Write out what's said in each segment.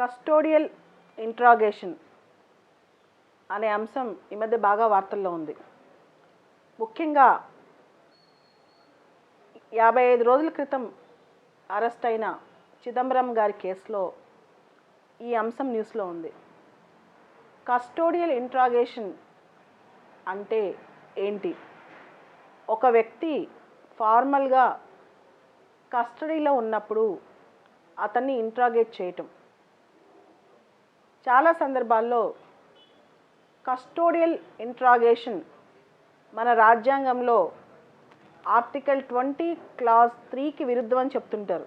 Custodial interrogation అనే అంశం ఈ మధ్య బాగా వార్తల్లో ఉంది. ముఖ్యంగా యాభై ఐదు రోజుల క్రితం అరెస్ట్ అయిన చిదంబరం గారి కేసులో ఈ అంశం న్యూస్లో ఉంది. కస్టోడియల్ ఇంట్రాగేషన్ అంటే ఏంటి? ఒక వ్యక్తి ఫార్మల్గా కస్టడీలో ఉన్నప్పుడు అతన్ని ఇంట్రాగేట్ చేయటం. చాలా సందర్భాల్లో కస్టోడియల్ ఇంట్రాగేషన్ మన రాజ్యాంగంలో ఆర్టికల్ ట్వంటీ క్లాస్ త్రీకి విరుద్ధం అని చెప్తుంటారు.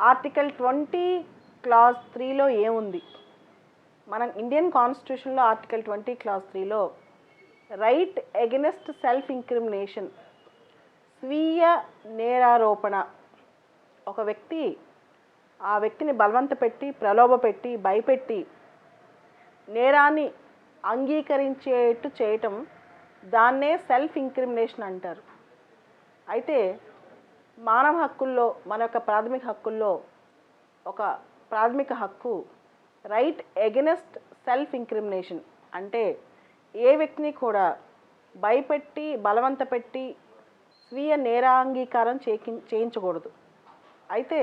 ఆర్టికల్ ట్వంటీ క్లాస్ త్రీలో ఏముంది? మన ఇండియన్ కాన్స్టిట్యూషన్లో ఆర్టికల్ ట్వంటీ క్లాస్ త్రీలో రైట్ ఎగెనెస్ట్ సెల్ఫ్ ఇంక్రిమినేషన్ స్వీయ నేరారోపణ ఒక వ్యక్తి ఆ వ్యక్తిని బలవంత పెట్టి ప్రలోభ పెట్టి భయపెట్టి నేరాన్ని అంగీకరించేట్టు చేయటం దాన్నే సెల్ఫ్ ఇంక్రిమినేషన్ అంటారు. అయితే మానవ హక్కుల్లో మన యొక్క ప్రాథమిక హక్కుల్లో ఒక ప్రాథమిక హక్కు రైట్ ఎగెనెస్ట్ సెల్ఫ్ ఇంక్రిమినేషన్ అంటే ఏ వ్యక్తిని కూడా భయపెట్టి బలవంత పెట్టి స్వీయ నేరాంగీకారం చేయించకూడదు. అయితే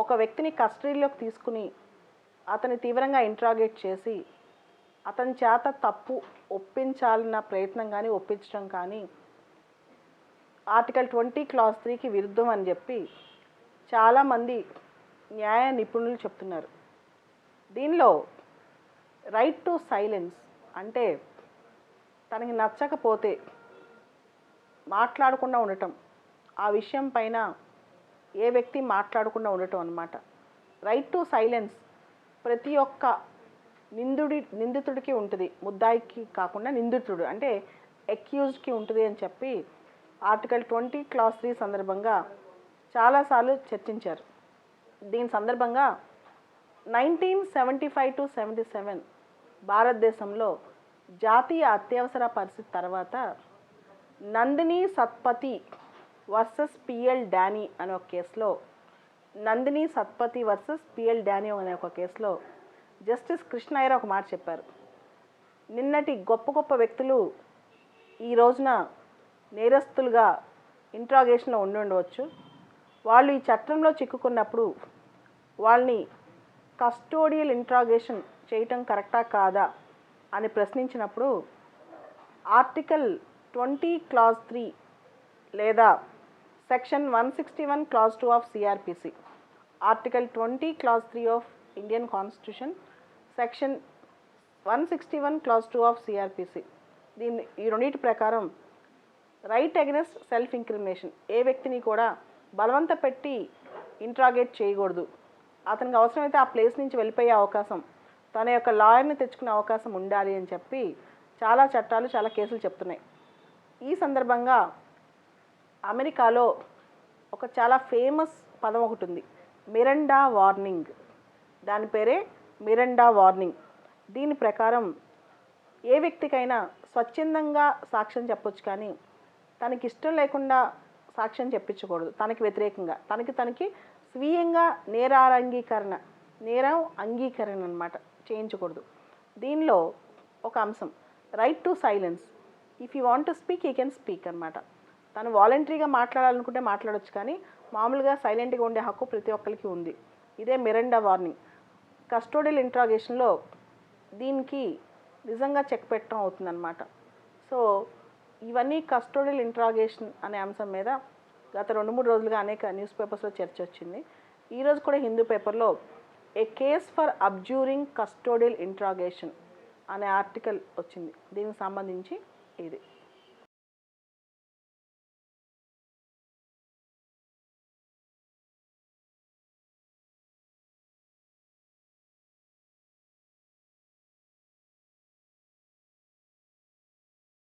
ఒక వ్యక్తిని కస్టడీలోకి తీసుకుని అతని తీవ్రంగా ఇంట్రాగేట్ చేసి అతని చేత తప్పు ఒప్పించాలన్న ప్రయత్నం కానీ ఒప్పించడం కానీ ఆర్టికల్ ట్వంటీ క్లాస్ త్రీకి విరుద్ధం అని చెప్పి చాలామంది న్యాయ నిపుణులు చెప్తున్నారు. దీనిలో రైట్ టు సైలెన్స్ అంటే తనకి నచ్చకపోతే మాట్లాడకుండా ఉండటం ఆ విషయం పైన ఏ వ్యక్తి మాట్లాడకుండా ఉండటం అనమాట రైట్ టు సైలెన్స్ ప్రతి ఒక్క నిందుడి నిందితుడికి ఉంటుంది. ముద్దాయికి కాకుండా నిందితుడు అంటే అక్యూజ్డ్కి ఉంటుంది అని చెప్పి ఆర్టికల్ ట్వంటీ క్లాస్ త్రీ సందర్భంగా చాలాసార్లు చర్చించారు. దీని సందర్భంగా nineteen seventy five to seventy seven భారతదేశంలో జాతీయ అత్యవసర పరిస్థితి తర్వాత నందిని సత్పతి వర్సెస్ పిఎల్ డానీ అనే ఒక కేసులో నందిని సత్పతి వర్సెస్ పిఎల్ డానీ అనే ఒక కేసులో జస్టిస్ కృష్ణయ్య ఒక మాట చెప్పారు. నిన్నటి గొప్ప గొప్ప వ్యక్తులు ఈ రోజున నేరస్తులుగా ఇంట్రాగేషన్లో ఉండి ఉండవచ్చు. వాళ్ళు ఈ చట్టంలో చిక్కుకున్నప్పుడు వాళ్ళని కస్టోడియల్ ఇంట్రాగేషన్ చేయటం కరెక్టా కాదా అని ప్రశ్నించినప్పుడు ఆర్టికల్ ట్వంటీ క్లాస్ త్రీ లేదా section one sixty one clause two of CrPC article twenty clause three of Indian constitution section one sixty one clause two of CrPC దీన్ని ఈ రెండింటి ప్రకారం రైట్ అగెనెస్ట్ సెల్ఫ్ ఇంక్రిమినేషన్ ఏ వ్యక్తిని కూడా బలవంత పెట్టి ఇంట్రాగేట్ చేయకూడదు. అతనికి అవసరమైతే ఆ ప్లేస్ నుంచి వెళ్ళిపోయే అవకాశం తన యొక్క లాయర్ని తెచ్చుకునే అవకాశం ఉండాలి అని చెప్పి చాలా చట్టాలు చాలా కేసులు చెప్తున్నాయి. ఈ సందర్భంగా అమెరికాలో ఒక చాలా ఫేమస్ పదం ఒకటి ఉంది. Miranda warning. దాని పేరే మిరండా వార్నింగ్. దీని ప్రకారం ఏ వ్యక్తికైనా స్వచ్ఛందంగా సాక్ష్యం చెప్పొచ్చు కానీ తనకి ఇష్టం లేకుండా సాక్ష్యం చెప్పించకూడదు. తనకి వ్యతిరేకంగా. తనకి తనకి స్వీయంగా నేరారంగీకరణ నేరం అంగీకరణ అనమాట చేయించకూడదు. దీనిలో ఒక అంశం. Right to silence. If you want to speak you can speak అనమాట తను వాలంటరీగా మాట్లాడాలనుకుంటే మాట్లాడొచ్చు కానీ మామూలుగా సైలెంట్గా ఉండే హక్కు ప్రతి ఒక్కరికి ఉంది. ఇదే మిరండా వార్నింగ్. కస్టోడియల్ ఇంట్రాగేషన్లో దీనికి నిజంగా చెక్ పెట్టడం అవుతుందన్నమాట. సో ఇవన్నీ కస్టోడియల్ ఇంట్రాగేషన్ అనే అంశం మీద గత రెండు మూడు రోజులుగా అనేక న్యూస్ పేపర్స్లో చర్చ వచ్చింది. ఈరోజు కూడా హిందూ పేపర్లో a case for abjuring custodial interrogation అనే ఆర్టికల్ వచ్చింది. దీనికి సంబంధించి ఇది.